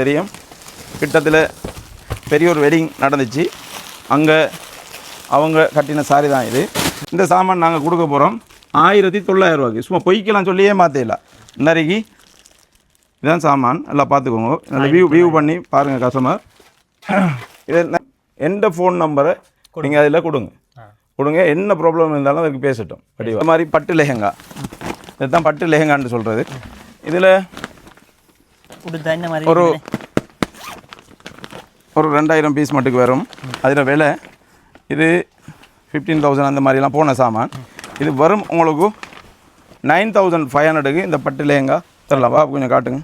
தெரியும். கிட்டத்தில் பெரிய ஒரு வெட்டிங் நடந்துச்சு. அங்கே அவங்க கட்டின சாரி தான் இது. இந்த சாமான் நாங்கள் கொடுக்க போகிறோம் ஆயிரத்தி தொள்ளாயிரம் ரூபாய்க்கு. சும்மா பொய்க்கெல்லாம் சொல்லியே மாற்றிடல இன்றைக்கு இதான் சாமான். எல்லாம் பார்த்துக்கோங்க. நல்லா வியூ வியூ பண்ணி பாருங்கள் கஸ்டமர் இது எந்த ஃபோன் நம்பரை நீங்கள் அதில் கொடுங்க. கொடுங்க. என்ன ப்ராப்ளம் இருந்தாலும் அதுக்கு பேசட்டும். அப்படி மாதிரி பட்டு லெஹங்கா. இதுதான் பட்டு லெஹங்கான்னு சொல்கிறது இதில் ஒரு ஒரு ரெண்டாயிரம் பீஸ் மட்டுக்கு வரும். அதில் விலை இது ஃபிஃப்டீன் தௌசண்ட் அந்த மாதிரிலாம் போன சாமான். இது வரும் உங்களுக்கு நைன் தௌசண்ட் ஃபைவ் ஹண்ட்ரடுக்கு இந்த பட்டு லேங்கா தரலாம். வா கொஞ்சம் காட்டுங்க.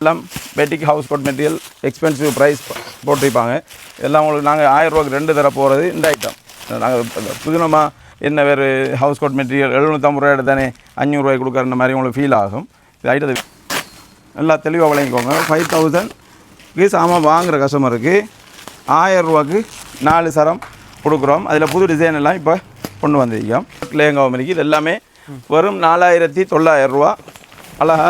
எல்லாம் boutique house coat material expensive price போட்டிருப்பாங்க. இதெல்லாம் உங்களுக்கு நாங்கள் ஆயிரம் ரூபாய்க்கு ரெண்டு தர போகிறது இந்த ஐட்டம் நாங்கள் புதுனமாக என்ன வேறு ஹவுஸ் கோட் மெட்டீரியல் எழுநூற்றம்பது ரூபாய் தானே அஞ்சூறுரூவாய்க்கு கொடுக்குற மாதிரி உங்களுக்கு ஃபீல் ஆகும். இது ஐட்டத்தை நல்லா தெளிவாக விளங்கிக்கோங்க ஃபைவ் தௌசண்ட்க்கு சாமான் வாங்குகிற கஸ்டமருக்கு ஆயிரம் ரூபாய்க்கு நாலு சரம் கொடுக்குறோம். அதில் புது டிசைன் எல்லாம் இப்போ கொண்டு வந்திருக்கோம். லேங்காவும் இருக்குது இது எல்லாமே வெறும் நாலாயிரத்தி தொள்ளாயிரம் ரூபா. அழகா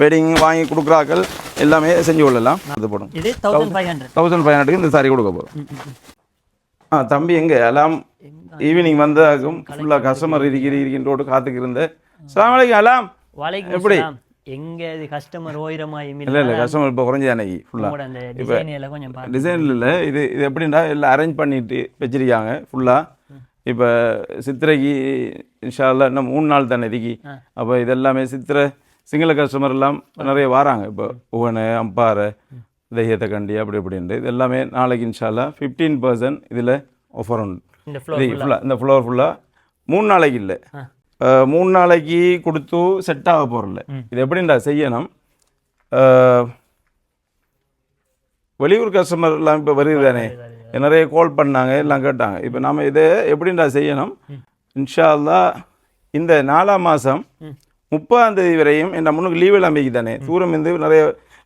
வெட்டிங் வாங்கி கொடுக்குறாக்கள். எல்லாமே செஞ்சு கொள்ளலாம். இது போடும் தௌசண்ட் ஃபைவ் ஹண்ட்ரடுக்கு இந்த சாரி கொடுக்க போகிறோம் ஆ தம்பி எங்கே? எல்லாம் ஈவினிங் வந்தாக்கும் ஃபுல்லாக கஸ்டமர் இருக்கிற இருக்கின்றோடு காத்துக்கு இருந்த. அலாம். அலாம் எப்படி? எங்க இது கஸ்டமர் ஓயிரமா இல்லை இல்லை கஸ்டமர் இப்போ குறைஞ்சி அன்னைக்கு ஃபுல்லாக உங்களோட அந்த டிசைன் எல்லாம் கொஞ்சம் பாருங்க. டிசைன் இல்லை இது இது எப்படின்னா எல்லாம் அரேஞ்ச் பண்ணிட்டு வச்சிருக்காங்க ஃபுல்லாக இப்போ சித்திரைக்கு இன்ஷால்லா இன்னும் மூணு நாள் தானே இதுக்கு. அப்போ இதெல்லாமே சித்திரை சிங்கள கஸ்டமர் எல்லாம் நிறைய வராங்க. இப்போ புவனை அம்பாறை தெய்யத்தை கண்டி அப்படி இப்படின்ட்டு. இது எல்லாமே நாளைக்கு இன்ஷால்லா ஃபிஃப்டீன் பர்சன்ட் இதில் ஆஃபர் உண்டு. இந்த ஃபுல்லாக இந்த ஃப்ளோர் ஃபுல்லாக மூணு நாளைக்கு இல்லை. மூணு நாளைக்கு கொடுத்து செட் ஆக போகிறல இது எப்படின்டா செய்யணும்? வெளியூர் கஸ்டமர் எல்லாம் இப்போ வருது தானே நிறைய கால் பண்ணாங்க எல்லாம் கேட்டாங்க. இப்போ நம்ம இதை எப்படின்டா செய்யணும்? இன்ஷா அல்லாஹ் இந்த நாலாம் மாதம் முப்பதாம் தேதி வரையும் என் முன்னுக்கு லீவ் எல்லாம் வைக்கி தானே தூரம் இருந்து நிறைய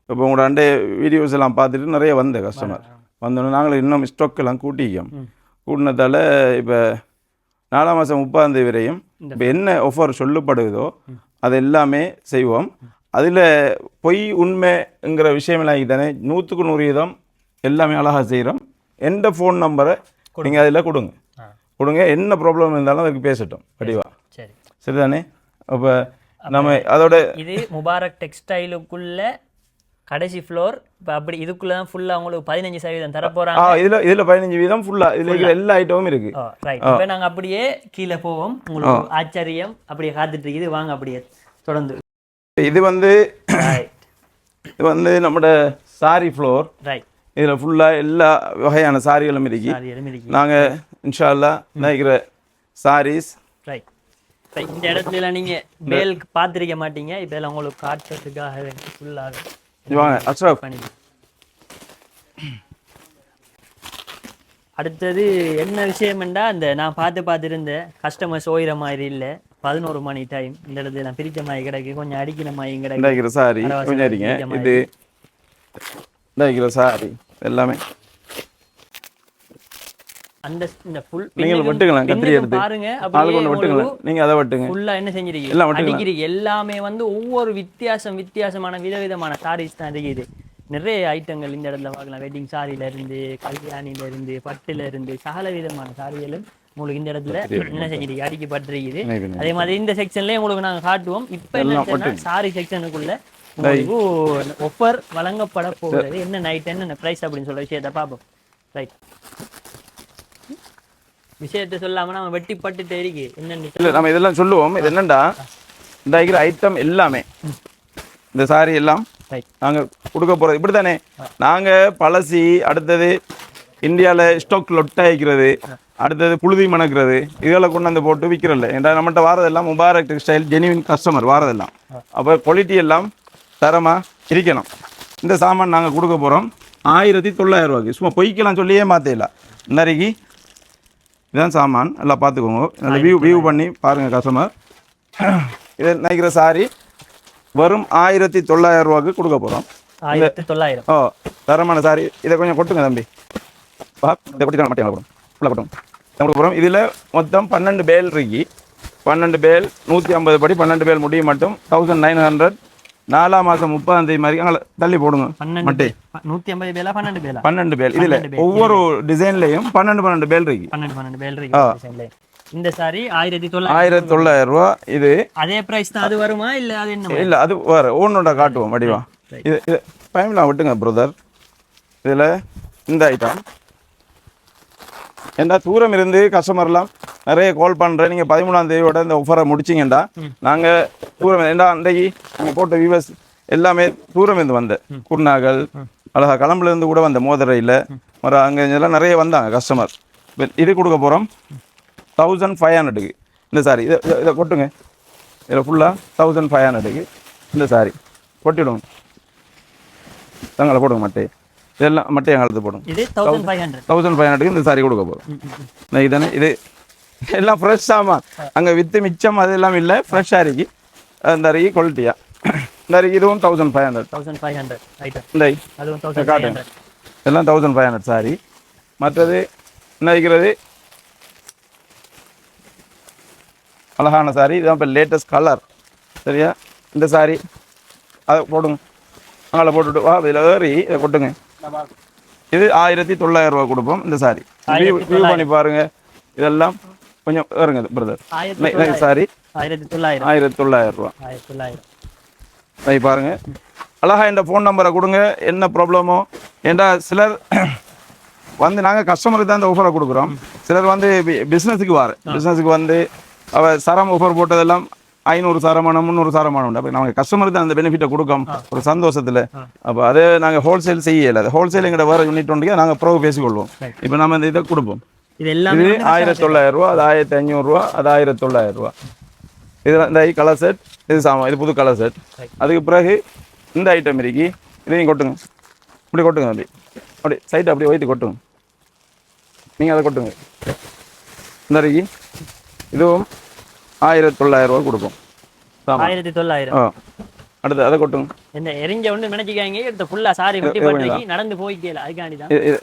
இப்போ உங்களோட அண்டை வீடியோஸ் எல்லாம் பார்த்துட்டு நிறைய வந்த கஸ்டமர் வந்தோடனே நாங்கள் இன்னும் ஸ்டாக் எல்லாம் கூட்டிக்கோம் கூட்டினதால இப்போ நாலாம் மாதம் முப்பதாம் தேதி வரையும் இப்போ என்ன ஆஃபர் சொல்லப்படுதோ அது எல்லாமே செய்வோம் அதில் பொய் உண்மைங்கிற விஷயமெல்லாம் தானே நூற்றுக்கு நூறு வீதம் எல்லாமே அழகாக செய்கிறோம் எந்த ஃபோன் நம்பரை நீங்கள் அதில் கொடுங்க கொடுங்க என்ன ப்ராப்ளம் இருந்தாலும் அதுக்கு பேசட்டும் வடிவா சரி சரிதானே அப்போ நம்ம அதோட இது முபாரக் டெக்ஸ்டைலுக்குள்ள கடைசி ஃப்ளோர் இப்போ அப்படி இதுக்குள்ள தான் ஃபுல்லாக உங்களுக்கு பதினஞ்சு சதவீதம் தர ஆ போகிறாங்க இதில் இதில் பதினஞ்சு வீதம் ஃபுல்லாக இதில் இருக்கிற எல்லா ஐட்டமும் இருக்குது ரைட் இப்போ நாங்கள் அப்படியே கீழே போவோம். உங்களுக்கு ஆச்சரியம். அப்படியே காத்துட்டு இருக்குது. வாங்க அப்படியே தொடர்ந்து. இது வந்து இது வந்து நம்மளோட சாரி ஃப்ளோர் ரைட் இதில் ஃபுல்லாக எல்லா வகையான சாரிகளும் இருக்கு. நாங்கள் இன்ஷால்லா நினைக்கிற சாரீஸ் ரைட் இந்த இடத்துல நீங்கள் மேல் பார்த்துருக்க மாட்டீங்க. இப்போ உங்களுக்கு காட்டுறதுக்காக ஃபுல்லாக வாங்க அஷ்ரஃப் பண்ணி அடுத்தது என்ன விஷயம்டா அந்த நான் பார்த்து பார்த்துருந்தேன் கஸ்டமர்ஸ் ஓயிற மாதிரி இல்லை. பதினோரு மணி டைம் இந்த இடத்துல நான் பிரிச்ச மாதிரி கிடக்கு. கொஞ்சம் அடிக்கிற மாதிரி கிடக்கு. சாரி. கொஞ்சம் இந்த இது சாரி. எல்லாமே. அந்த இந்த ஃபுல் நீங்கள் வெட்டுக்கலாம் கத்திரி எடுத்து. பாருங்க. ஆள் அப்படியே கொண்டு வெட்டுங்களேன். நீங்கள் அதை வெட்டுங்க. ஃபுல்லா என்ன செஞ்சிருக்கீங்க? எல்லாம் வெட்டுக்கலாம். அடிக்கிறீங்க எல்லாமே வந்து ஒவ்வொரு வித்தியாசம் வித்தியாசமான விதவிதமான சாரீஸ் தான் இருக்குது நிறைய ஐட்டங்கள் இந்த இடத்துல பார்க்கலாம். வெட்டிங் சாரியில இருந்து கல்யாணில இருந்து பட்டுல இருந்து சகல விதமான சாரிகளும் உங்களுக்கு இந்த இடத்துல என்ன செஞ்சிருக்கு அடிக்கப்பட்டிருக்குது. அதே மாதிரி இந்த செக்ஷன்லயே உங்களுக்கு நாங்க காட்டுவோம். இப்ப என்ன சாரி செக்ஷனுக்குள்ள உங்களுக்கு ஒஃபர் வழங்கப்பட போகிறது என்ன நைட் என்ன பிரைஸ் அப்படின்னு சொல்ற விஷயத்தை பார்ப்போம். ரைட் விஷயத்தை சொல்லாம நம்ம வெட்டி பட்டுட்டு இருக்கு என்னன்னு இல்லை நம்ம இதெல்லாம் சொல்லுவோம். இது என்னண்டா? இந்த இருக்கிற ஐட்டம் எல்லாமே. இந்த சாரி எல்லாம் நாங்கள் கொடுக்க போகிறது இப்படி தானே நாங்கள் பழசி அடுத்தது இந்தியாவில் ஸ்டாக் லொட்டை வைக்கிறது அடுத்தது புழுதி மணக்கிறது இதெல்லாம் கொண்டு வந்து போட்டு விற்கிறல்ல ஏன்டா நம்மகிட்ட வாரதெல்லாம் முபாரக் டெக்ஸ்டைல் ஜெனிவின் கஸ்டமர் வாரதெல்லாம். அப்போ குவாலிட்டி எல்லாம் தரமாக இருக்கணும். இந்த சாமான் நாங்கள் கொடுக்க போகிறோம் ஆயிரத்தி தொள்ளாயிரம் ரூபாய்க்கு. சும்மா பொய்க்கெல்லாம் சொல்லியே மாற்றிடல இன்றைக்கு இதான் சாமான். எல்லாம் பார்த்துக்கோங்க. நல்லா வியூ வியூ பண்ணி பாருங்கள் கஸ்டமர் இது நினைக்கிற சாரி வரும் ஆயிரத்தி தொள்ளாயிரம் ரூபாய்க்கு கொடுக்க போகிறோம் ஆயிரத்தி தொள்ளாயிரம். ஓ தரமான சாரி இதை கொஞ்சம் கொட்டுங்க தம்பி. பா இதை கொட்டி அப்புறம் ஃபுல்லாக கொட்டும் கொடுக்க போகிறோம் இதில் மொத்தம் பன்னெண்டு பேல் இருக்கு. பன்னெண்டு பேல் நூற்றி ஐம்பது படி பன்னெண்டு பேல் முடியும் மட்டும் தௌசண்ட் நைன் ஹண்ட்ரட் நாலாம் மாதம் முப்பதாம் தேதி மாதிரி அங்கே தள்ளி போடுங்க. பன்னெண்டு மட்டை. நூத்தி ஐம்பது பேலா பன்னெண்டு பேலா பன்னெண்டு பேல் இதில். ஒவ்வொரு டிசைன்லேயும் பன்னெண்டு பன்னெண்டு பேல் இருக்கு. பன்னெண்டு பன்னெண்டு பேல் இருக்கு. இந்த சாரி ஆயிரத்தி தொள்ளாயிரம் ஆயிரத்தி தொள்ளாயிரம் ரூபா. இது அதே பிரைஸ் தான். அது வருமா இல்ல அது என்ன இல்லை அது வேறு. ஒன்னோட காட்டுவோம் வடிவா. இது இது பயமில்லாம் விட்டுங்க பிரதர் இதில் இந்த ஐட்டம் ஏண்டா தூரம் இருந்து கஸ்டமர்லாம் நிறைய கால் பண்ணுறேன் நீங்கள் பதிமூணாம் தேதியோட இந்த ஆஃபரை முடிச்சிங்கண்டா. நாங்கள் தூரம் ஏண்டா அன்றைக்கு நீங்கள் போட்ட வியூவர்ஸ் எல்லாமே தூரம் இருந்து வந்த குருநாகல் அழகா களம்புலேருந்து கூட வந்த மோதரையில். மறு அங்கே இதெல்லாம் நிறைய வந்தாங்க கஸ்டமர் இது கொடுக்க போகிறோம் தௌசண்ட் ஃபைவ் ஹண்ட்ரடுக்கு இந்த சாரி இதை இதை- இதை கொட்டுங்க. இதில் ஃபுல்லாக தௌசண்ட் ஃபைவ் ஹண்ட்ரடுக்கு இந்த சாரி கொட்டிவிடுங்க தங்களை போடுங்க மட்டை இதெல்லாம் மட்டை எங்களுக்கு இது thousand five hundred thousand five ஹண்ட்ரடுக்கு இந்த சாரி கொடுக்க போகிறோம் இதானே இது எல்லாம் ஃப்ரெஷ் சாமான். அங்கே வித்து மிச்சம் அது எல்லாம் இல்லை ஃப்ரெஷ்ஷாக இருக்கு இந்த அரிக்கு குவாலிட்டியாக இந்த அரிக்கு இதுவும் thousand five hundred thousand five hundred இந்த காட்டுங்க எல்லாம் தௌசண்ட் ஃபைவ் ஹண்ட்ரட் சாரி மற்றது என்ன வைக்கிறது? அழகான சாரி இதான் இப்போ லேட்டஸ்ட் கலர் சரியா? இந்த சாரி அதை போடுங்க. அங்கே போட்டுட்டு வா இதில் ஏறி இதை கொட்டுங்க. இது ஆயிரத்தி தொள்ளாயிரம் ரூபா கொடுப்போம் இந்த சாரி வியூ பண்ணி பாருங்க. இதெல்லாம் கொஞ்சம் ஏறுங்க பிரதர் சாரி ஆயிரத்தி தொள்ளாயிரம். ஆயிரத்தி தொள்ளாயிரம் ரூபா ஆயிரத்தி தொள்ளாயிரம். பாருங்க. அழகா இந்த ஃபோன் நம்பரை கொடுங்க. என்ன ப்ராப்ளமோ ஏண்டா சிலர் வந்து நாங்கள் கஸ்டமருக்கு தான் இந்த ஆஃபரை கொடுக்குறோம். சிலர் வந்து பிஸ்னஸுக்கு வார. பிஸ்னஸுக்கு வந்து அவ சரம் ஆஃபர் போட்டதெல்லாம் ஐநூறு சரமானம் முந்நூறு சரமானம் அப்போ நாங்கள் கஸ்டமருக்கு அந்த பெனிஃபிட்டை கொடுக்கோம். ஒரு சந்தோஷத்தில். அப்போ அதை நாங்கள் ஹோல்சேல் செய்யலை. ஹோல்சேல் எங்கிட்ட வேறு யூனிட் ஒன்றுக்கு நாங்கள் ப்ரோ பேசிக்கொள்வோம். இப்போ நம்ம இந்த இதை கொடுப்போம். இது இது ஆயிரத்தி தொள்ளாயிரம் ரூபா அது ஆயிரத்தி அஞ்சூறுரூவா அது ஆயிரத்தி தொள்ளாயிரம் ரூபா இதில் இந்த கலர் செட் இது சாமா இது புது கலர் செட் அதுக்கு பிறகு இந்த ஐட்டம் இருக்கு. இதையும் கொட்டுங்க. இப்படி கொட்டுங்க அப்படி. அப்படி சைட் அப்படி வைத்து கொட்டுங்க. நீங்கள் அதை கொட்டுங்க. இந்த இருக்கு. இதுவும் ஆயிரத்தி தொள்ளாயிரம் ரூபா கொடுப்போம் ஆயிரத்தி தொள்ளாயிரம். அடுத்து அதை கொட்டுங்க. என்ன எரிஞ்ச ஒண்ணு நினைச்சுக்காங்க எடுத்த ஃபுல்லா சாரி வெட்டி போட்டு நடந்து போய்க்கல அதுக்காண்டி தான். இது- இது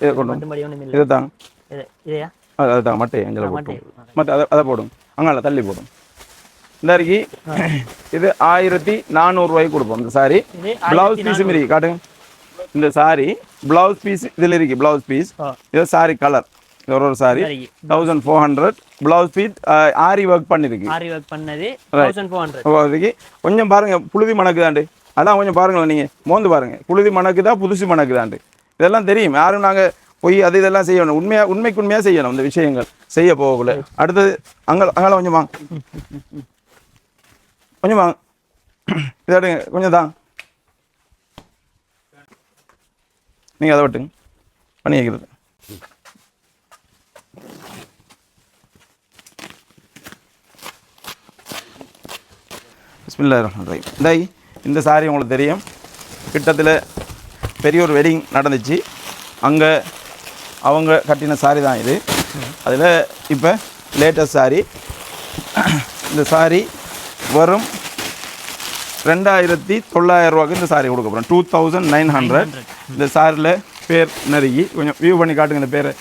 இதை தாங்க இது இதையா? அது அதுதான் மட்டை மட்டை. போட்டு மற்ற அதை அதை போடுங்க. அங்கால தள்ளி போடும் இந்த அருகி இது ஆயிரத்தி நானூறுரூவாய்க்கு கொடுப்போம் இந்த சாரி. பிளவுஸ் பீஸ் மாரி காட்டுங்க. இந்த சாரி பிளவுஸ் பீஸ் இதில் இருக்கு பிளவுஸ் பீஸ். இது சாரி கலர் ஒரு ஒரு sari. Thousand four hundred blouse piece aari work பண்ணிருக்கு. ஆரி ஒர்க் பண்ணது. தௌசண்ட் ஃபோர் ஹண்ட்ரட் கொஞ்சம் பாருங்க புழுதி மணக்குதாண்டு. அதான் கொஞ்சம் பாருங்களேன் நீங்கள் மோந்து பாருங்க. புழுதி மணக்குதா புதுசு மணக்குதாண்டு. இதெல்லாம் தெரியும். யாரும் நாங்கள் போய் அது இதெல்லாம் செய்யணும். உண்மையா உண்மைக்கு உண்மையாக செய்யணும் இந்த விஷயங்கள். செய்ய போகல அடுத்தது அங்கே அங்கே கொஞ்சம் வாங்க. கொஞ்சம் வாங்க. இதை எடுங்க. கொஞ்சம் தான். நீங்கள் அதை விட்டுங்க. பண்ணி வைக்கிறது பிஸ்மில்லா ரஹ்மான் ரஹீம் இந்த சாரி உங்களுக்கு தெரியும். கிட்டத்தில் பெரிய ஒரு வெட்டிங் நடந்துச்சு. அங்கே அவங்க கட்டின சாரி தான் இது. அதில் இப்போ லேட்டஸ்ட் சாரி. இந்த சாரி வரும் ரெண்டாயிரத்தி தொள்ளாயிரம் ரூபாய்க்கு இந்த சாரி கொடுக்க போகிறோம் டூ தௌசண்ட் நைன் ஹண்ட்ரட் இந்த சாரியில் பேர் நறுக்கி கொஞ்சம் வியூ பண்ணி காட்டுங்க இந்த பேரை.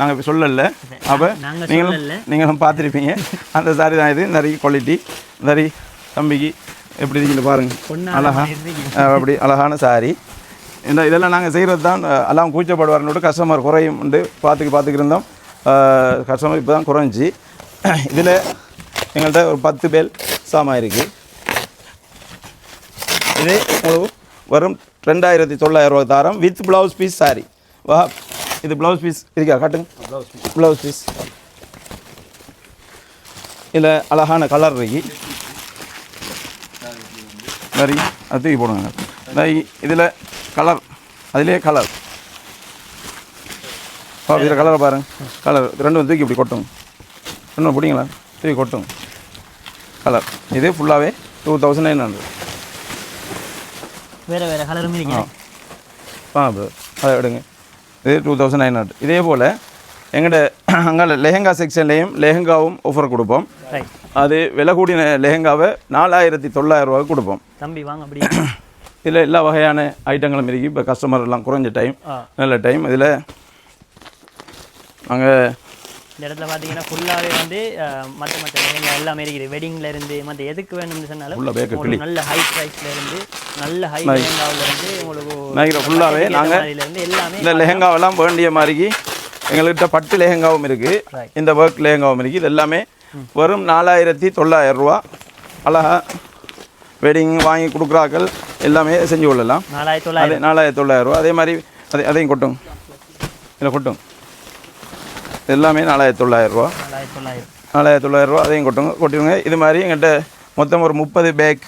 நாங்கள் இப்போ சொல்லல. அப்போ நாங்க நீங்களும். நீங்களும் பார்த்துருப்பீங்க. அந்த சாரி தான் இது. நிறைய குவாலிட்டி நிறைய தம்பிக்கு எப்படி இருக்குன்னு பாருங்க. பொண்ணால அழகா அப்படி அழகான சாரி இந்த இதெல்லாம் நாங்கள் செய்கிறது தான் எல்லாம் கூச்சப்படுவார்னு கஸ்டமர் குறையும் உண்டு. பார்த்துக்கு பார்த்துக்கு இருந்தோம். கஸ்டமர் இப்போ தான் குறைஞ்சி. இதில் எங்கள்கிட்ட ஒரு பத்து பேல் சாமான் இருக்குது இது வரும் ரெண்டாயிரத்தி தொள்ளாயிரம் ரூபா தாரம் வித் ப்ளவுஸ் பீஸ் சாரி வா இது ப்ளவுஸ் பீஸ் இருக்கா? காட்டுங்க. ப்ளவுஸ் பீஸ் இதில் அழகான கலர் இருக்கு. சரி அது தூக்கி போடுங்க இதில் கலர் அதிலே கலர் ஓ இதில் கலரை பாருங்க. கலர் ரெண்டும் தூக்கி இப்படி கொட்டுங்க. ரெண்டும் பிடிங்களா தூக்கி கொட்டுங்க. கலர் இது ஃபுல்லாகவே டூ தௌசண்ட் நைன் ஹண்ட்ரட் வேற வேற கலரும் ஆ. ப்ரோ அதை எடுங்க. இது டூ தௌசண்ட் நைன் ஹண்ட்ரட் இதே போல் எங்கள்கிட்ட அங்கே லெஹங்கா செக்ஷன்லேயும் லெஹங்காவும் ஆஃபர் கொடுப்போம். அது விலை கூடின லெஹங்காவை நாலாயிரத்தி தொள்ளாயிரம் ரூபாய்க்கு கொடுப்போம். தம்பி வாங்க அப்படி இதில் எல்லா வகையான ஐட்டங்களும் இருக்குது இப்போ கஸ்டமர் எல்லாம் குறைஞ்ச டைம் நல்ல டைம் இதில் நாங்கள் இந்த இடத்துல பார்த்தீங்கன்னா ஃபுல்லாகவே வந்து மற்ற மற்ற லெஹங்கா எல்லாமே இருக்குது. வெட்டிங்ல இருந்து மற்ற எதுக்கு வேணும்னு சொன்னாலும் நல்ல ஹை ப்ரைஸ்ல இருந்து நல்ல ஹை லெஹங்காவில் இருந்து உங்களுக்கு ஃபுல்லாகவே நாங்கள் எல்லாமே இந்த லெஹங்காவெல்லாம் வேண்டிய மாதிரிக்கு எங்கள்கிட்ட பட்டு லெஹங்காவும் இருக்குது. இந்த ஒர்க் லெஹங்காவும் இருக்குது இது எல்லாமே வெறும் நாலாயிரத்தி தொள்ளாயிரம் ரூபா. அழகா வெட்டிங் வாங்கி கொடுக்குறாக்கள். எல்லாமே செஞ்சு கொள்ளலாம். அதே நாலாயிரத்தி தொள்ளாயிரம் ரூபா. அதே மாதிரி அதே அதையும் கொட்டும். இதில் கொட்டும். எல்லாமே நாலாயிரத்தி தொள்ளாயிரம் ரூபா. நாலாயிரத்தி தொள்ளாயிரம். ரூபா. அதையும் கொட்டுங்க. கொட்டிடுங்க. இது மாதிரி எங்கிட்ட மொத்தம் ஒரு முப்பது பேக்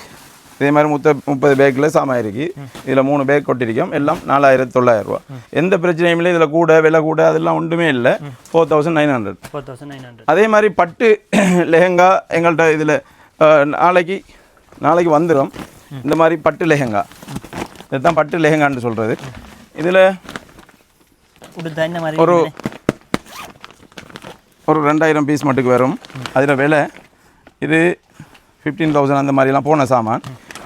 இதே மாதிரி முத்த முப்பது பேக்கில் சாமான் இருக்கு. இதில் மூணு பேக் கொட்டிருக்கோம். எல்லாம் நாலாயிரத்தி தொள்ளாயிரம் ரூபா எந்த பிரச்சனையும் இல்லை. இதில் கூட விலை கூட அதெல்லாம் ஒன்றுமே இல்லை. Four thousand nine hundred four thousand nine hundred அதே மாதிரி பட்டு லெஹங்கா எங்கள்கிட்ட இதில் நாளைக்கு நாளைக்கு வந்துடும் இந்த மாதிரி பட்டு லெஹங்கா. இதுதான் பட்டு லெஹங்கான்னு சொல்கிறது இதில் ஒரு ஒரு ரெண்டாயிரம் பீஸ் மட்டுக்கு வரும். அதில் விலை இது ஃபிஃப்டீன் தௌசண்ட் அந்த மாதிரிலாம் போன சாமான்.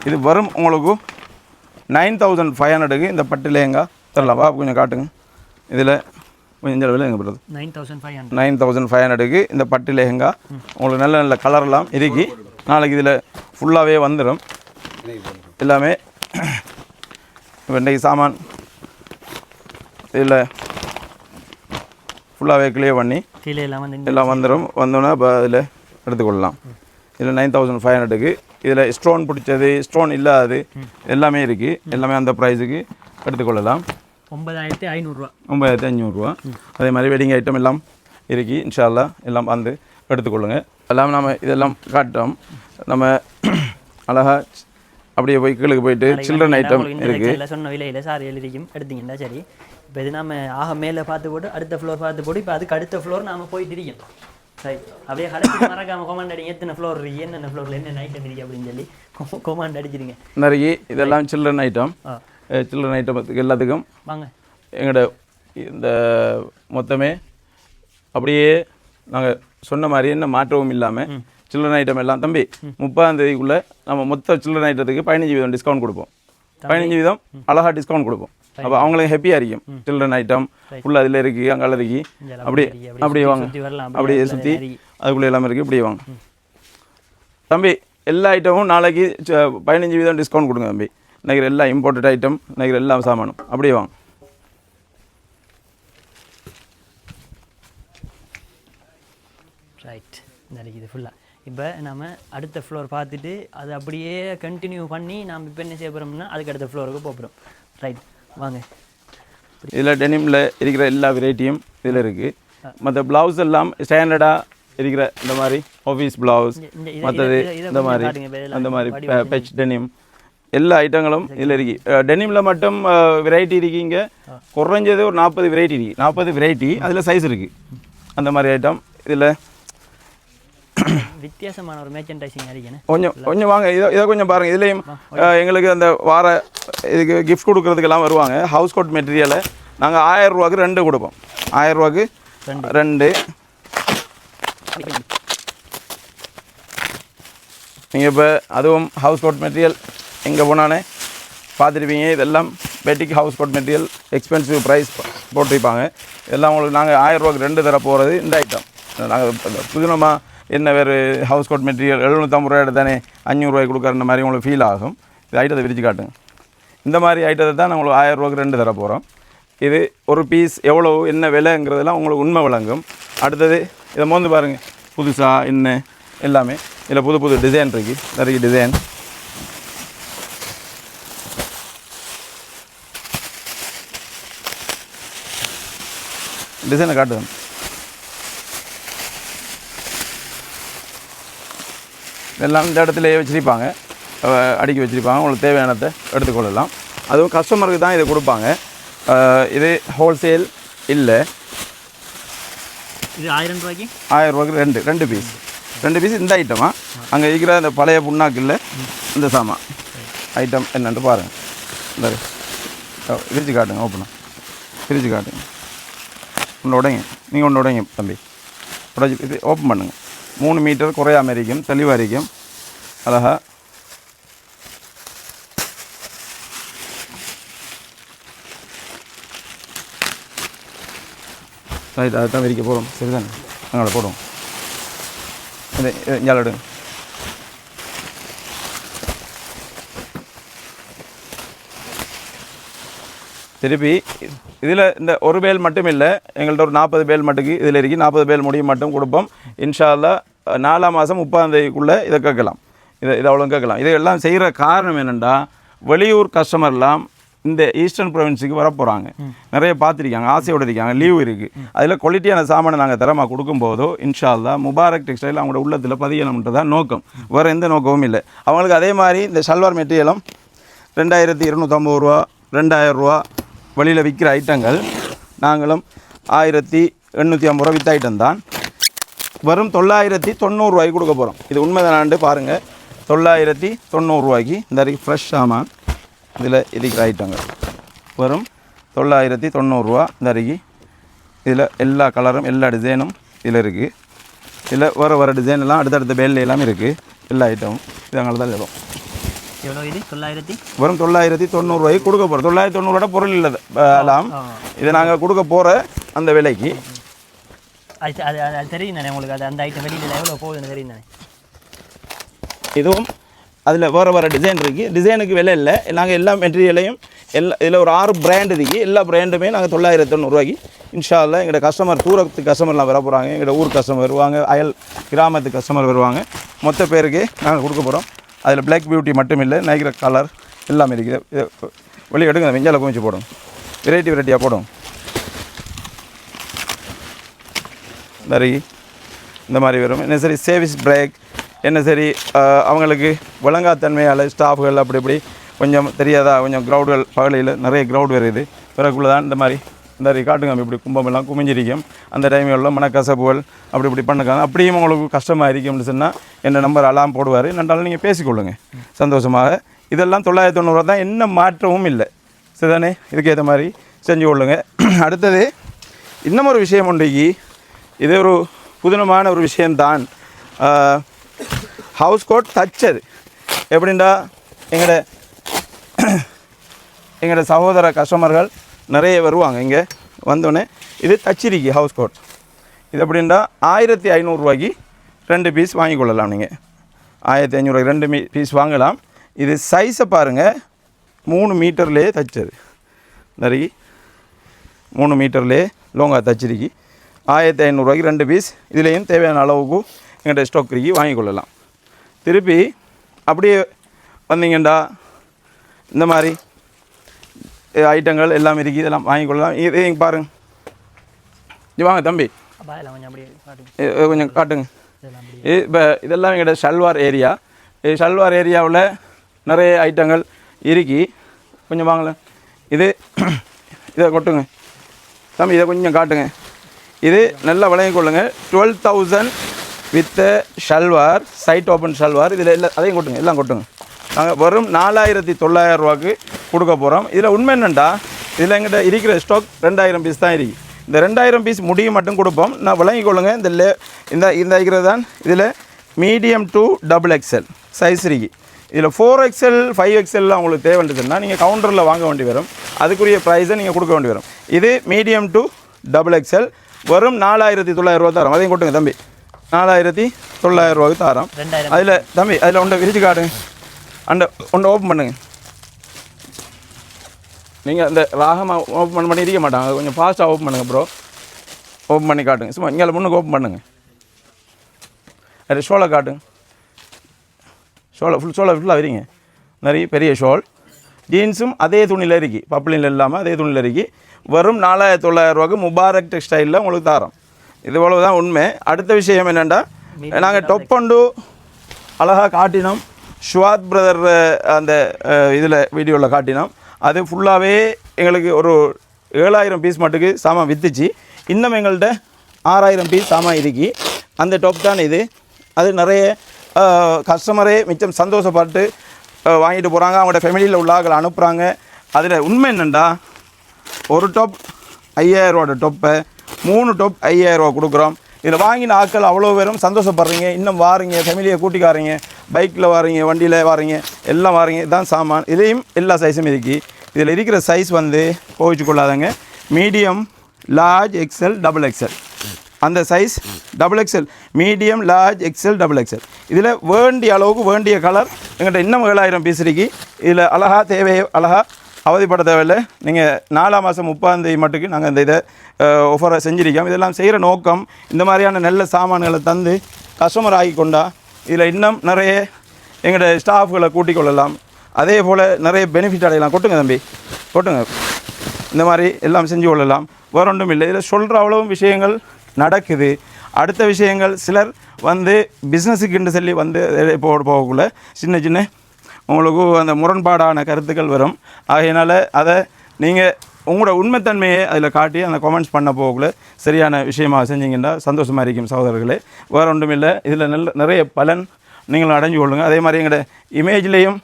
இது வரும் உங்களுக்கு நைன் தௌசண்ட் ஃபைவ் ஹண்ட்ரடுக்கு இந்த பட்டு லெஹங்கா தரலாம். வா கொஞ்சம் காட்டுங்க. இதில் கொஞ்சம் இந்த விலை எங்கே போடுறது? Nine thousand five hundred nine thousand five ஹண்ட்ரடுக்கு இந்த பட்டு லெஹங்கா உங்களுக்கு நல்ல நல்ல கலர்லாம் இருக்கு நாளைக்கு இதில் ஃபுல்லாகவே வந்துடும் எல்லாமே இன்றைக்கி சாமான் இதில் ஃபுல்லாகவே கிளியர் பண்ணி கீழே எல்லாம் வந்து இந்த- எல்லாம் வந்துடும் வந்தோன்னே இப்போ அதில் எடுத்துக்கொள்ளலாம். இதில் நைன் தௌசண்ட் ஃபைவ் ஹண்ட்ரடுக்கு இதில் ஸ்டோன் பிடிச்சது ஸ்டோன் இல்லாதது எல்லாமே இருக்குது எல்லாமே அந்த ப்ரைஸுக்கு எடுத்துக்கொள்ளலாம். ஒன்பதாயிரத்தி ஐநூறுரூவா ஒம்பதாயிரத்தி அஞ்சூறுரூவா அதே மாதிரி வெட்டிங் ஐட்டம் எல்லாம் இருக்கு. இன்ஷால்லா எல்லாம் வந்து எடுத்துக்கொள்ளுங்க. எல்லாம் நம்ம இதெல்லாம் காட்டோம் நம்ம அழகா அப்படியே போய் கீழுக்கு போயிட்டு சில்ட்ரன் ஐட்டம் இருக்குது சொன்ன விலையில சார் எழுதிக்கும் எடுத்தீங்கன்னா சரி. இப்போ இது நாம ஆக மேலே பார்த்து போட்டு அடுத்த ஃப்ளோர் பார்த்து போட்டு இப்போ அதுக்கு அடுத்த ஃப்ளோர் நாம போயிட்டு இருக்கோம். சரி அப்படியே கடைசி மறக்காம கொமாண்ட் அடிங்க. எத்தனை ஃப்ளோர் இருக்கு? என்னென்ன ஃப்ளோரில் என்ன ஐட்டம் இருக்கு அப்படின்னு சொல்லி கொமாண்ட் அடிச்சிருங்க நிறைய இதெல்லாம் சில்ட்ரன் ஐட்டம் சில்ட்ரன் ஐட்டத்துக்கு எல்லாத்துக்கும் வாங்க. எங்களோட இந்த மொத்தமே அப்படியே நாங்கள் சொன்ன மாதிரி என்ன மாற்றவும் இல்லாமல் சில்ட்ரன் ஐட்டம் எல்லாம் தம்பி முப்பதாம் தேதிக்குள்ளே நம்ம மொத்த சில்ட்ரன் ஐட்டத்துக்கு பதினஞ்சு வீதம் டிஸ்கவுண்ட் கொடுப்போம். பதினஞ்சு வீதம் அழகா டிஸ்கவுண்ட் கொடுப்போம். அப்போ அவங்களுக்கு ஹாப்பியாக இருக்கும். சில்ட்ரன் ஐட்டம் ஃபுல்லாக அதில் இருக்குது அங்கே இருக்கு. இங்கெல்லாம் அப்படியே இருக்கு, வாங்க. அப்படியே சுற்றி. அதுக்குள்ளே எல்லாமே இருக்குது இப்படியே வாங்க. தம்பி எல்லா ஐட்டமும் நாளைக்கு பதினஞ்சு வீதம் டிஸ்கவுண்ட் கொடுங்க தம்பி. நினைக்கிற எல்லா இம்போர்ட்டட் ஐட்டம் நினைக்கிற எல்லா சாமானும். அப்படியே வாங்க. ரைட் இது ஃபுல்லாக இப்போ நம்ம அடுத்த ஃப்ளோர் பார்த்துட்டு அது அப்படியே கண்டினியூ பண்ணி நாம் இப்போ என்ன செய்ய போகிறோம்னா அதுக்கு அடுத்த ஃப்ளோருக்கு போகிறோம் ரைட் வாங்க. இதில் டெனிமில் இருக்கிற எல்லா வெரைட்டியும் இதில் இருக்குது மற்ற ப்ளவுஸ் எல்லாம் ஸ்டாண்டர்டாக இருக்கிற இந்த மாதிரி ஆஃபீஸ் ப்ளவுஸ் மற்றது இந்த மாதிரி அந்த மாதிரி பெச் டெனிம் எல்லா ஐட்டங்களும் இதில் இருக்கு. டெனிமில் மட்டும் வெரைட்டி இருக்கீங்க குறைஞ்சது ஒரு நாற்பது வெரைட்டி இருக்கு. நாற்பது வெரைட்டி அதில் சைஸ் இருக்குது அந்த மாதிரி ஐட்டம் இதில் வித்தியாசமான ஒரு மேர்ச்சன்டைசிங் அடிக்கணும் கொஞ்சம் கொஞ்சம் வாங்க இதை இதை கொஞ்சம் பாருங்கள் இதுலேயும் எங்களுக்கு அந்த வார இதுக்கு கிஃப்ட் கொடுக்கறதுக்கெல்லாம் வருவாங்க. ஹவுஸ் கோட் மெட்டீரியலை நாங்கள் ஆயிரம் ரூபாய்க்கு ரெண்டு கொடுப்போம். ஆயிரம் ரூபாய்க்கு ரெண்டு. நீங்கள் இப்போ அதுவும் ஹவுஸ் கோட் மெட்டீரியல் எங்கே போனானே பார்த்துருப்பீங்க. இதெல்லாம் boutique house coat material expensive price போட்டிருப்பாங்க. இதெல்லாம் உங்களுக்கு நாங்கள் ஆயிரம் ரூபாய்க்கு ரெண்டு தர போகிறது இந்த ஐட்டம் நாங்கள் புதுனமாக என்ன வேறு ஹவுஸ் கோட் மெட்டீரியல் எழுநூற்றம்பது ரூபாய் தானே அஞ்சூறுரூவாய்க்கு கொடுக்குற மாதிரி உங்களுக்கு ஃபீல் ஆகும். இது ஐட்டத்தை விரிச்சு காட்டுங்க. இந்த மாதிரி ஐட்டத்தை தான் நான் உங்களுக்கு ஆயிரம் ரூபாய்க்கு ரெண்டு தர போகிறோம் இது ஒரு பீஸ் எவ்வளோ என்ன விலைங்கிறதெல்லாம் உங்களுக்கு உண்மை விளங்கும். அடுத்தது இதை மோந்து பாருங்கள் புதுசாக என்ன எல்லாமே. இதில் புது புது டிசைன் இருக்குது நிறைய டிசைன் டிசைனை காட்டுவேன் இதெல்லாம் இந்த இடத்துலயே வச்சுருப்பாங்க. அடுக்கி வச்சுருப்பாங்க. உங்களுக்கு தேவையானதை எடுத்துக்கொள்ளலாம். அதுவும் கஸ்டமருக்கு தான் இதை கொடுப்பாங்க. இது ஹோல்சேல் இல்லை. இது ஆயிரம் ரூபாய்க்கு? ஆயிரம் ரூபாய்க்கு ரெண்டு ரெண்டு பீஸ் ரெண்டு பீஸ் இந்த ஐட்டமா அங்கே இருக்கிற அந்த பழைய புண்ணாக்கில் இந்த சாமான். ஐட்டம் என்னன்ட்டு பாருங்கள் இந்த பிரித்து காட்டுங்க ஓப்பனாக பிரித்து காட்டுங்க. ஒன்று உடைங்க. நீங்கள் ஒன்று உடைங்க தம்பி. உடைச்சி இது ஓப்பன் பண்ணுங்க. மூணு மீட்டர் குறையாம இருக்கும் தெளிவாக இருக்கும். அழகா. ரைட் அதுதான் விரிக்க போகிறோம் சரிதானே? அங்கே போடுவோம். இது திருப்பி இதில் இந்த ஒரு பேல் மட்டும் இல்லை எங்கள்கிட்ட ஒரு நாற்பது பேல் மட்டுக்கு இதில் இருக்கு. நாற்பது பேல் முடியும் மட்டும் கொடுப்போம். இன்ஷா அல்லாஹ் நாலாம் மாதம் முப்பதாம் தேதிக்குள்ளே இதை கேட்கலாம். இதை இதை அவ்வளோ கேட்கலாம். இதையெல்லாம் செய்கிற காரணம் என்னென்னா வெளியூர் கஸ்டமர்லாம் இந்த ஈஸ்டர்ன் ப்ரொவின்ஸுக்கு வர போகிறாங்க நிறைய பார்த்துருக்காங்க ஆசையோடு இருக்காங்க. லீவ் இருக்குது அதில் குவாலிட்டியான சாமானை நாங்கள் தரமாக கொடுக்கும்போதோ இன்ஷா அல்லாஹ் முபாரக் டெக்ஸ்டைல் அவங்களோட உள்ளத்தில் பதியணும்ன்றது தான் நோக்கம். வேறு எந்த நோக்கமும் இல்லை. அவங்களுக்கு அதே மாதிரி இந்த சல்வார் மெட்டீரியலும் ரெண்டாயிரத்தி இருநூற்றம்பது ரூபா ரெண்டாயிரம் ரூபா வெளியில் விற்கிற ஐட்டங்கள் நாங்களும் ஆயிரத்தி எண்ணூற்றி ஐம்பது ரூபா வித்த ஐட்டம் தான். வெறும் தொள்ளாயிரத்தி தொண்ணூறுரூவாய்க்கு கொடுக்க போகிறோம் இது உண்மைதானான்ட்டு பாருங்கள் தொள்ளாயிரத்தி தொண்ணூறுரூவாய்க்கு இந்த வரைக்கும் ஃப்ரெஷ் சாமான் இதில் இருக்கிற ஐட்டங்கள். வெறும் தொள்ளாயிரத்தி தொண்ணூறுரூவா இந்த வரைக்கும் இதில் எல்லா கலரும் எல்லா டிசைனும் இதில் இருக்குது இதில் வேறு வேறு டிசைன் எல்லாம் அடுத்தடுத்த பேலில் எல்லாம் இருக்குது எல்லா ஐட்டமும் இதனால தான் இருக்கும் எவ்வளோ இது? தொள்ளாயிரத்தி? வெறும் தொள்ளாயிரத்தி தொண்ணூறுரூவாய்க்கு கொடுக்க போகிறோம் தொள்ளாயிரத்தி தொண்ணூறுவா பொருள் இல்லை எல்லாம். இதை நாங்கள் கொடுக்க போகிற அந்த விலைக்கு. அது அது அது- அது தெரியும் தானே உங்களுக்கு? அது அந்த ஐட்டம் வெளியில் எவ்வளோ போகுதுன்னு தெரியும் தானே இதுவும் அதில் வேறு வேறு டிசைன் இருக்குது டிசைனுக்கு விலை இல்லை. நாங்கள் எல்லா மெட்டீரியலையும் எல்லா இதில் ஒரு ஆறு பிராண்ட் இருக்குது எல்லா பிராண்டுமே நாங்கள் தொள்ளாயிரத்தி தொண்ணூறுரூவாய்க்கு இன்ஷா அல்லா எங்களோட கஸ்டமர் தூரத்து கஸ்டமர்லாம் வர போகிறாங்க எங்களோட ஊர் கஸ்டமர் வருவாங்க. அயல் கிராமத்து கஸ்டமர் வருவாங்க. மொத்த பேருக்கு நாங்கள் கொடுக்க போகிறோம் அதில் பிளாக் பியூட்டி மட்டும் இல்லை நைக்கிற கலர் எல்லாமே இருக்குது. இது வெளியே எடுங்க வெஞ்சால குமிச்சு போடும். வெரைட்டி வெரைட்டியாக போடும். நரி இந்த மாதிரி வரும். என்ன சரி சேவிஸ் பிரேக் என்ன சரி அவங்களுக்கு விளங்காத்தன்மையால் ஸ்டாஃப்கள் அப்படி இப்படி கொஞ்சம் தெரியாதா கொஞ்சம் க்ரௌடுகள் பகலையில் நிறைய க்ரௌட் வருது. பிறகுள்ள தான் இந்த மாதிரி இந்த மாதிரி காட்டுங்க இப்படி கும்பமெல்லாம் குமிஞ்சிருக்கும். அந்த டைமில் மனக்கசப்புகள் அப்படி இப்படி பண்ணுக்காங்க அப்படியும் உங்களுக்கு கஷ்டமாக இருக்கும்னு சொன்னால் என்ன நம்பர் அலாம் போடுவார். நன்றாலும் நீங்கள் பேசிக்கொள்ளுங்க. சந்தோஷமாக. இதெல்லாம் தொள்ளாயிரத்தி தொண்ணூறுவா தான். என்ன மாற்றமும் இல்லை. சரிதானே? இதுக்கேற்ற மாதிரி செஞ்சு கொள்ளுங்க. அடுத்தது இன்னும் ஒரு விஷயம் உண்டு இது ஒரு புதினமான ஒரு விஷயம்தான். House code தச்சது. எப்படின்டா எங்களோட எங்களோட சகோதர கஸ்டமர்கள் நிறைய வருவாங்க இங்கே வந்தோடனே. இது தச்சிரிக்கி ஹவுஸ் கோட் இது அப்படின்னா ஆயிரத்தி ஐநூறுரூவாய்க்கு ரெண்டு பீஸ் வாங்கிக்கொள்ளலாம் நீங்கள் ஆயிரத்தி ஐநூறுரூவாய்க்கு ரெண்டு மீ பீஸ் வாங்கலாம். இது சைஸை பாருங்கள் மூணு மீட்டர்லேயே தச்சது நிறைய மூணு மீட்டர்லேயே லோங்கா தச்சிருக்கி. ஆயிரத்தி ஐநூறுரூவாய்க்கு ரெண்டு பீஸ் இதுலேயும் தேவையான அளவுக்கு எங்கள்கிட்ட ஸ்டாக் இருக்கு வாங்கிக்கொள்ளலாம் திருப்பி அப்படியே வந்தீங்கண்டா இந்த மாதிரி ஐட்டங்கள் எல்லாம் இருக்குது இதெல்லாம் வாங்கிக்கொள்ளலாம் இது இங்க பாருங்க இது வாங்க தம்பி கொஞ்சம் காட்டுங்க இது இப்போ இதெல்லாம் எங்களோட ஷல்வார் ஏரியா இது ஷல்வார் ஏரியாவில் நிறைய ஐட்டங்கள் இருக்கி கொஞ்சம் வாங்கலாம் இது இதை கொட்டுங்க தம்பி இதை கொஞ்சம் காட்டுங்க இது நல்லா விளங்கி கொள்ளுங்க twelve thousand with salwar side open salwar இதில் எல்லாம் அதையும் கொட்டுங்க எல்லாம் கொட்டுங்க நாங்கள் வெறும் நாலாயிரத்தி தொள்ளாயிரம் ரூபாய்க்கு கொடுக்க போகிறோம் இதில் உண்மை என்னண்டா? இதில் எங்கிட்ட இருக்கிற ஸ்டாக் ரெண்டாயிரம் பீஸ் தான் இருக்கு. இந்த ரெண்டாயிரம் பீஸ் முடியும் மட்டும் கொடுப்போம். நான் விளங்கி கொள்ளுங்க. இந்த லே இந்த இந்த இருக்கிறது தான். இதில் medium to double XL size இருக்கு. இதில் ஃபோர் எக்ஸ்எல் ஃபைவ் எக்ஸ்எல்லாம் உங்களுக்கு தேவைன்றதுன்னா நீங்கள் கவுண்டரில் வாங்க வேண்டி வரும். அதுக்குரிய ப்ரைஸை நீங்கள் கொடுக்க வேண்டி வரும். இது மீடியம் டு டபுள் எக்ஸ்எல் வெறும் நாலாயிரத்தி தொள்ளாயிரம் ரூபா தரோம். அதையும் கொடுங்க தம்பி. நாலாயிரத்தி தொள்ளாயிரம் ரூபாய்க்கு தரோம். அதில் தம்பி அதில் ஒன்றை விரிச்சு காட்டுங்க. அந்த ஒன்றை ஓப்பன் பண்ணுங்க. நீங்கள் அந்த ராகமாக ஓப்பன் பண்ணி இருக்க மாட்டாங்க. கொஞ்சம் ஃபாஸ்ட்டாக ஓப்பன் பண்ணுங்க ப்ரோ ஓப்பன் பண்ணி காட்டுங்க. சும்மா இங்கே முன்னுக்கு ஓப்பன் பண்ணுங்க. அது ஷோலை காட்டுங்க. ஷோலை ஃபுல் ஷோலை ஃபுல்லாக வரீங்க. நிறைய பெரிய ஷோல். ஜீன்ஸும் அதே துணியில் இருக்கு பப்ளினில் இல்லாமல் அதே துணியில் இருக்கு வெறும் நாலாயிரத்தி தொள்ளாயிரம் ரூபாய்க்கு முபாரக் டெக்ஸ்டைலில் உங்களுக்கு தரோம். இது போல தான் உண்மை. அடுத்த விஷயம் என்னென்னா நாங்கள் டொப்பண்டு அழகாக காட்டினோம். ஷுவாத் பிரதர் அந்த இதில் வீடியோவில் காட்டினோம். அது ஃபுல்லாகவே எங்களுக்கு ஒரு ஏழாயிரம் பீஸ் மட்டுக்கு சாமான் விற்றுச்சு இன்னும் எங்கள்கிட்ட ஆறாயிரம் பீஸ் சாமான் இருக்கு. அந்த டாப் தான் இது. அது நிறைய கஸ்டமரே மிச்சம் சந்தோஷப்பட்டு வாங்கிட்டு போகிறாங்க அவங்களோட ஃபேமிலியில் உள்ள ஆக்களை அனுப்புகிறாங்க அதில் உண்மை என்னண்டா? ஒரு டாப் ஐயாயிரரூவாட டொப்பை மூணு டாப் ஐயாயிரரூவா கொடுக்குறோம். இதில் வாங்கின ஆட்கள் அவ்வளோ பேரும் சந்தோஷப்படுறீங்க இன்னும் வாரீங்க ஃபேமிலியை கூட்டிக்காரீங்க பைக்கில் வாரீங்க வண்டியில் வாரீங்க எல்லாம் வாரீங்க இதுதான் சாமான். இதையும் எல்லா சைஸும் இருக்கு. இதில் இருக்கிற சைஸ் வந்து கோவிச்சு கொள்ளாதங்க medium large XL double XL அந்த size double XL medium large XL double XL இதில் வேண்டிய அளவுக்கு வேண்டிய கலர் எங்கள்கிட்ட இன்னும் ஏழாயிரம் பீஸ் இருக்கு. இதில் அழகா தேவையை அழகாக அவதிப்பட தேவையில்லை. நீங்கள் நாலாம் மாதம் முப்பாம் தேதி மட்டுக்கு நாங்கள் இந்த இதை ஒஃபரை செஞ்சிருக்கோம். இதெல்லாம் செய்கிற நோக்கம் இந்த மாதிரியான நல்ல சாமான்களை தந்து கஸ்டமர் ஆகி கொண்டா இதில் இன்னும் நிறைய எங்களோட ஸ்டாஃப்களை கூட்டிக் கொள்ளலாம். அதே போல் நிறைய பெனிஃபிட் அடையலாம். கொட்டுங்க தம்பி. கொட்டுங்க. இந்த மாதிரி எல்லாம் செஞ்சு கொள்ளலாம். வேற ஒன்றும் இல்லை. இதில் சொல்கிற அவ்வளவும் விஷயங்கள் நடக்குது. அடுத்த விஷயங்கள் சிலர் வந்து பிஸ்னஸுக்குன்னு சொல்லி வந்து போக போகக்குள்ள சின்ன சின்ன உங்களுக்கு அந்த முரண்பாடான கருத்துக்கள் வரும். ஆகையினால அதை நீங்கள் உங்களோட உண்மைத்தன்மையை அதில் காட்டி அந்த கமெண்ட்ஸ் பண்ண போகக்குள்ள சரியான விஷயமாக செஞ்சீங்கன்னா சந்தோஷமாக இருக்கும் சகோதரர்களே. வேற ஒன்றும் இல்லை இதில் நல்ல நிறைய பலன் நீங்கள் அடைஞ்சு கொள்ளுங்க. அதே மாதிரி எங்களோட இமேஜ்லேயும்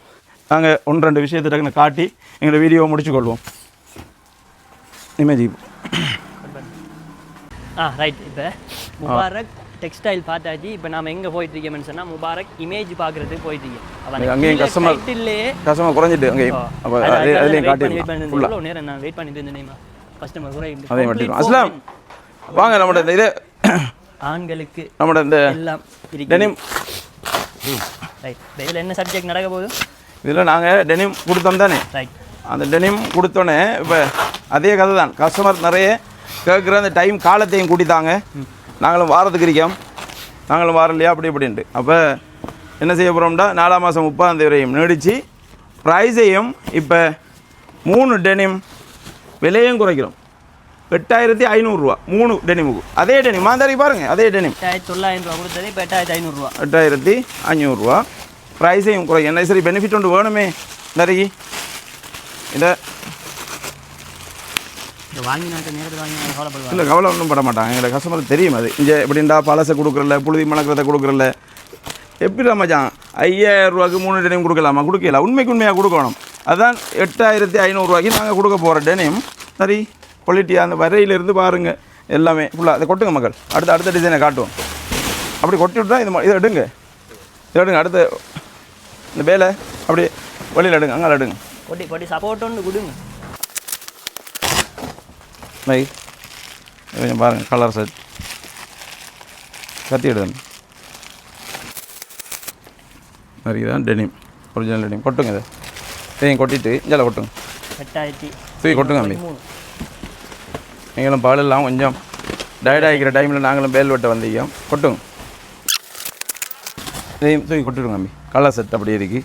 நாங்கள் ஒன்று ரெண்டு விஷயத்தை காட்டி எங்களோட வீடியோவை முடிச்சுக்கொள்வோம் இமேஜ் ஆ ரைட் இப்போ முபாரக் டெக்ஸ்டைல் பார்த்தாச்சு. இப்போ நாம எங்கே போயிட்டு இருக்கோம்னு சொன்னால் முபாரக் இமேஜ் பார்க்குறதுக்கு போயிட்டு அங்கேயும் customer- இல்லையே கஸ்டமர் குறைஞ்சிட்டு அங்கே அப்போ அதே அதுலேயும் காட்டிடலாம் வெயிட் பண்ணி நேரம் நான் வெயிட் பண்ணிட்டு இருந்தேன் கஸ்டமர் கூட அதே மட்டும் அஸ்லாம் வாங்க நம்மளோட இந்த இது. ஆண்களுக்கு நம்மளோட இந்த எல்லாம் டெனிம் ரைட் இதில் என்ன சப்ஜெக்ட் நடக்க போகுது? இதில் நாங்கள் டெனிம் கொடுத்தோம் தானே. ரைட் அந்த டெனிம் கொடுத்தோன்னே இப்போ அதே கதை தான் கஸ்டமர் நிறைய கேட்குற அந்த டைம் காலத்தையும் கூட்டித்தாங்க. நாங்களும் வாரத்துக்கு இருக்கோம் நாங்களும் வாரம் இல்லையா அப்படி இப்படின்ட்டு. அப்போ என்ன செய்ய போகிறோம்னா நாலாம் மாதம் முப்பதாம் தேதி வரையும் நீடிச்சு ப்ரைஸையும் இப்போ மூணு டெனிம் விலையும் குறைக்கிறோம். எட்டாயிரத்தி ஐநூறுரூவா மூணு டெனிமுக்கு அதே டெனிம் மாந்தாரி பாருங்கள் அதே டெனிம் தொள்ளாயிரம் ரூபா கொடுத்தது. இப்போ எட்டாயிரத்தி ஐநூறுரூவா எட்டாயிரத்தி அஞ்சூறுரூவா ப்ரைஸையும் குறை என்ன சரி பெனிஃபிட் ஒன்று வேணுமே? நறுகி இதை இந்த வாங்கினாட்ட நேரத்தில் வாங்கி கவலைப்படுவாங்க இல்லை கவலை ஒன்றும் பட மாட்டாங்க எங்களுக்கு கஸ்டமர் தெரியும் அது. இங்கே எப்படின்டா பழசை கொடுக்குறல புழுதி மணக்கிறத கொடுக்குறல எப்படி மச்சான் ஐயாயிரம் ரூபாய்க்கு மூணு டெனிம் கொடுக்கலாமா? கொடுக்கல. உண்மைக்கு உண்மையாக கொடுக்கணும். அதான் எட்டாயிரத்தி ஐநூறுரூவாய்க்கு நாங்கள் கொடுக்க போகிற டெனிம் சரி குவாலிட்டியாக அந்த வரையிலிருந்து பாருங்கள் எல்லாமே ஃபுல்லாக அதை கொட்டுங்க மக்கள். அடுத்த அடுத்த டிசைனை காட்டுவோம். அப்படி கொட்டி விட்டா இது இதை எடுங்க. இதை எடுங்க. அடுத்த இந்த வேலை அப்படியே வெளியில் எடுங்க. அங்கே எடுங்க. கொட்டி கொட்டி சப்போர்ட் ஒன்று கொடுங்க. மை கொஞ்சம் பாருங்கள் கலர் செட் கத்தி எடுங்க மாதிரி தான் டெனிம் ஒரிஜினல் டெனிம் கொட்டுங்க இதை இதையும் கொட்டிட்டு இஞ்சால கொட்டுங்க எட்டாயிரத்தி தூக்கி கொட்டுங்க அம்மி மூணு நீங்களும் பாலெல்லாம் கொஞ்சம் டயர்ட் ஆகிக்கிற டைமில் நாங்களும் பேல் வெட்ட வந்தீங்க கொட்டுங்க இதையும் தூக்கி கொட்டிடுங்க அம்மி கலர் செட் அப்படியே இருக்கு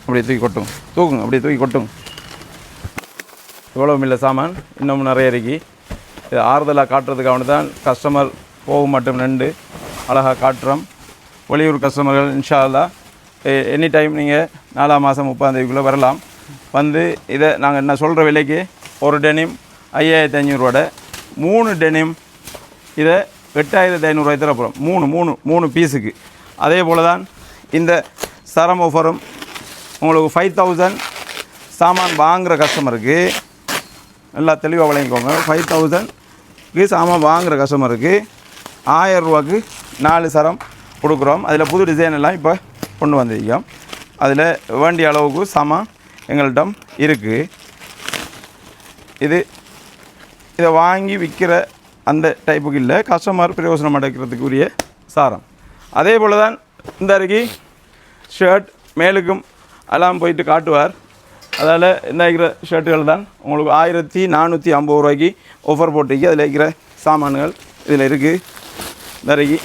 அப்படியே தூக்கி கொட்டுங்க தூக்குங்க அப்படியே தூக்கி கொட்டுங்க இவ்வளோ இல்லை சாமான் இன்னமும் நிறைய இருக்குது இது ஆறுதலாக காட்டுறதுக்காக தான் கஸ்டமர் போகும் மட்டும் நண்டு அழகாக காட்டுறோம் வெளியூர் கஸ்டமர்கள் இன்ஷால்லா எனி டைம் நீங்கள் நாலாம் மாதம் முப்பாந்தேதிக்குள்ளே வரலாம். வந்து இதை நாங்கள் என்ன சொல்கிற விலைக்கு ஒரு டெனிம் ஐயாயிரத்தி ஐநூறுரூவோட மூணு டெனிம் இதை எட்டாயிரத்தி ஐநூறுரூவாய் தரப்போகிறோம் மூணு மூணு மூணு பீஸுக்கு அதே போல் தான் இந்த சரம் ஆஃபரும் உங்களுக்கு ஃபைவ் தௌசண்ட் சாமான் வாங்குகிற கஸ்டமருக்கு நல்லா தெளிவாக விளங்கிக்கோங்க. ஃபைவ் தௌசண்ட்க்கு சாமான் வாங்குகிற கஸ்டமருக்கு ஆயிரம் ரூபாய்க்கு நாலு சரம் கொடுக்குறோம். அதில் புது டிசைன் எல்லாம் இப்போ கொண்டு வந்திருக்கோம். அதில் வேண்டிய அளவுக்கு சாமான் எங்கள்கிட்ட இருக்குது இது இதை வாங்கி விற்கிற அந்த டைப்புக்கு இல்லை. கஸ்டமர் பிரயோசனம் அடைக்கிறதுக்கு உரிய சாரம். அதே போல் தான் இந்த அருகி ஷர்ட் மேலுக்கும் எல்லாம் போயிட்டு காட்டுவார். அதால் இந்த இருக்கிற ஷர்ட்டுகள் தான். உங்களுக்கு ஆயிரத்தி நானூற்றி ஐம்பது ரூபாய்க்கு ஆஃபர் போட்டிருக்கு. அதில் இருக்கிற சாமான்கள் இதில் இருக்குது நிறைய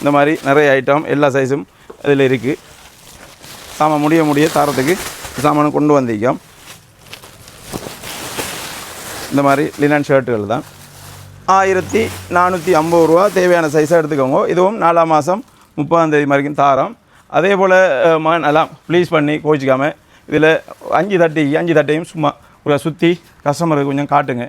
இந்த மாதிரி நிறைய ஐட்டம் எல்லா சைஸும் இதில் இருக்குது சாமான் முடிய முடிய தாரத்துக்கு சாமானும் கொண்டு வந்திருக்கோம். இந்த மாதிரி லினன் ஷர்ட்டுகள் தான். ஆயிரத்தி நானூற்றி ஐம்பது ரூபா தேவையான சைஸாக எடுத்துக்கோங்க. இதுவும் நாலாம் மாதம் முப்பதாம் தேதி வரைக்கும் தாரம். அதே போல் மகன் எல்லாம் ப்ளீஸ் பண்ணி கோச்சிக்காமல் இதில் அஞ்சு தட்டி அஞ்சு தட்டையும் சும்மா ஒரு சுற்றி கஸ்டமருக்கு கொஞ்சம் காட்டுங்க.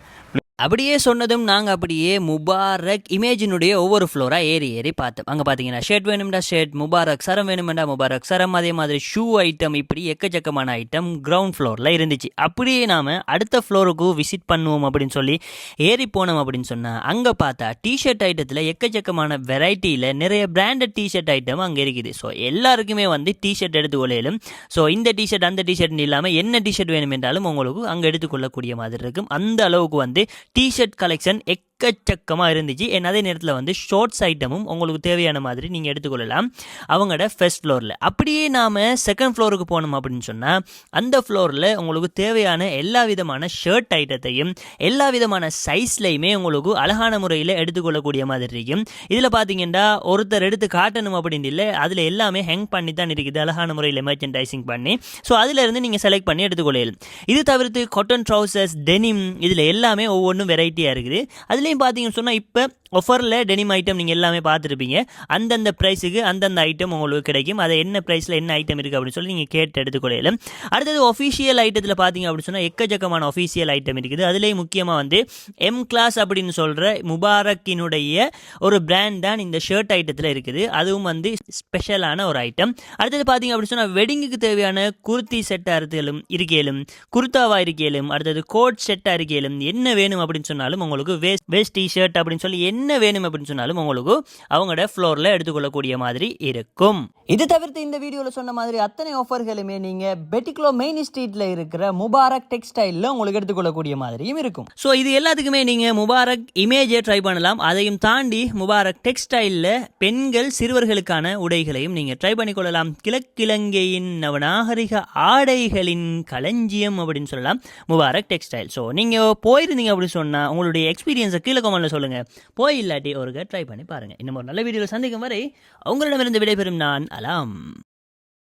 அப்படியே சொன்னதும் நாங்கள் அப்படியே முபாரக் இமேஜினுடைய ஒவ்வொரு ஃப்ளோராக ஏறி ஏறி பார்த்தோம். அங்கே பார்த்தீங்கன்னா ஷர்ட் வேணும்டா ஷர்ட் முபாரக் சரம் வேணுமெண்டா முபாரக் சரம். அதே மாதிரி ஷூ ஐட்டம் இப்படி எக்கச்சக்கமான ஐட்டம் கிரவுண்ட் ஃப்ளோரில் இருந்துச்சு. அப்படியே நாம் அடுத்த ஃப்ளோருக்கு விசிட் பண்ணுவோம் அப்படின்னு சொல்லி ஏறி போனோம் அப்படின்னு சொன்னால் அங்கே பார்த்தா டிஷர்ட் ஐட்டத்தில் எக்கச்சக்கமான வெரைட்டியில் நிறைய பிராண்டட் டிஷர்ட் ஐட்டம் அங்கே இருக்குது. ஸோ எல்லாருக்குமே வந்து டிஷர்ட் எடுத்துக்கொள்ளையிலும் ஸோ இந்த டிஷர்ட் அந்த டிஷர்ட்னு இல்லாமல் என்ன டிஷர்ட் வேணும் என்றாலும் உங்களுக்கு அங்கே எடுத்துக்கொள்ளக்கூடிய மாதிரி இருக்கும். அந்த அளவுக்கு வந்து டிஷர்ட் கலெக்ஷன் எக்கச்சக்கமாக இருந்துச்சு. என் அதே நேரத்தில் வந்து ஷார்ட்ஸ் ஐட்டமும் உங்களுக்கு தேவையான மாதிரி நீங்கள் எடுத்துக்கொள்ளலாம். அவங்களோட ஃபர்ஸ்ட் ஃப்ளோரில் அப்படியே நாம் செகண்ட் ஃப்ளோருக்கு போனோம் அப்படின்னு சொன்னால் அந்த ஃப்ளோரில் உங்களுக்கு தேவையான எல்லா விதமான ஷர்ட் ஐட்டத்தையும் எல்லா விதமான சைஸ்லையுமே உங்களுக்கு அழகான முறையில் எடுத்துக்கொள்ளக்கூடிய மாதிரி இருக்கும். இதில் பார்த்தீங்கன்னா ஒருத்தர் எடுத்து காட்டணும் அப்படின்னு இல்லை அதில் எல்லாமே ஹேங் பண்ணி தான் இருக்குது. அழகான முறையில் மெர்ச்சன்டைசிங் பண்ணி. ஸோ அதிலிருந்து நீங்கள் செலக்ட் பண்ணி எடுத்துக்கொள்ளலாம். இது தவிர்த்து காட்டன் ட்ரௌசர்ஸ் டெனிம் இதில் எல்லாமே ஒவ்வொன்றும் வெரைட்டியாக இருக்குது. அதில் அதுலேயும் பார்த்தீங்கன்னு சொன்னால் இப்போ ஒஃபரில் டெனிம் ஐட்டம் நீங்கள் எல்லாமே பார்த்துருப்பீங்க அந்தந்த ப்ரைஸுக்கு அந்தந்த ஐட்டம் உங்களுக்கு கிடைக்கும். அதை என்ன ப்ரைஸில் என்ன ஐட்டம் இருக்குது அப்படின்னு சொல்லி நீங்கள் கேட்டு எடுத்துக்கொள்ளலாம். அடுத்தது ஒஃபிஷியல் ஐட்டத்தில் பார்த்தீங்க அப்படின்னு சொன்னால் எக்கச்சக்கமான ஒஃபிஷியல் ஐட்டம் இருக்குது. அதுலேயும் முக்கியமாக வந்து எம் கிளாஸ் அப்படின்னு சொல்கிற முபாரக்கினுடைய ஒரு பிராண்ட் தான் இந்த ஷர்ட் ஐட்டத்தில் இருக்குது. அதுவும் வந்து ஸ்பெஷலான ஒரு ஐட்டம் அடுத்தது பார்த்தீங்க அப்படின்னு சொன்னால் வெட்டிங்குக்கு தேவையான குர்த்தி செட்டாக இருக்கலும் இருக்கையிலும் குர்தாவாக இருக்கையிலும் அடுத்தது கோட் செட்டாக இருக்கையிலும் என்ன வேணும் அப்படின்னு சொன்னாலும் உங்களுக்கு வேஸ்ட் வேஸ்ட் ஷர்ட் அப்படின்னு சொல்லி என்ன வேணும் அப்படின்னு சொன்னாலும் உங்களுக்கு அவங்களோட ஃப்ளோரில் எடுத்துக்கொள்ளக்கூடிய மாதிரி இருக்கும். இது தவிர்த்து இந்த வீடியோவில் சொன்ன மாதிரி அத்தனை ஆஃபர்களுமே நீங்கள் பெட்டிக்லோ மெயின் ஸ்ட்ரீட்டில் இருக்கிற முபாரக் டெக்ஸ்டைலில் உங்களுக்கு எடுத்துக்கொள்ளக்கூடிய மாதிரியும் இருக்கும். ஸோ இது எல்லாத்துக்குமே நீங்கள் முபாரக் இமேஜை ட்ரை பண்ணலாம். அதையும் தாண்டி முபாரக் டெக்ஸ்டைலில் பெண்கள் சிறுவர்களுக்கான உடைகளையும் நீங்கள் ட்ரை பண்ணிக்கொள்ளலாம். கிழக்கிழங்கையின் நவநாகரிக ஆடைகளின் களஞ்சியம் அப்படின்னு சொல்லலாம் முபாரக் டெக்ஸ்டைல் ஸோ நீங்கள் போயிருந்தீங்க அப்படின்னு சொன்னால் உங்களுடைய எக்ஸ்பீரியன்ஸை கீழே கமெண்ட்டில் சொல்லுங்கள் போய் இல்லாட்டி ஒருக்க ட்ரை பண்ணி பாருங்கள் இன்னும் ஒரு நல்ல வீடியோவில் சந்திக்கும் வரை உங்களிடமிருந்து விடைபெறும் நான் அலாம்.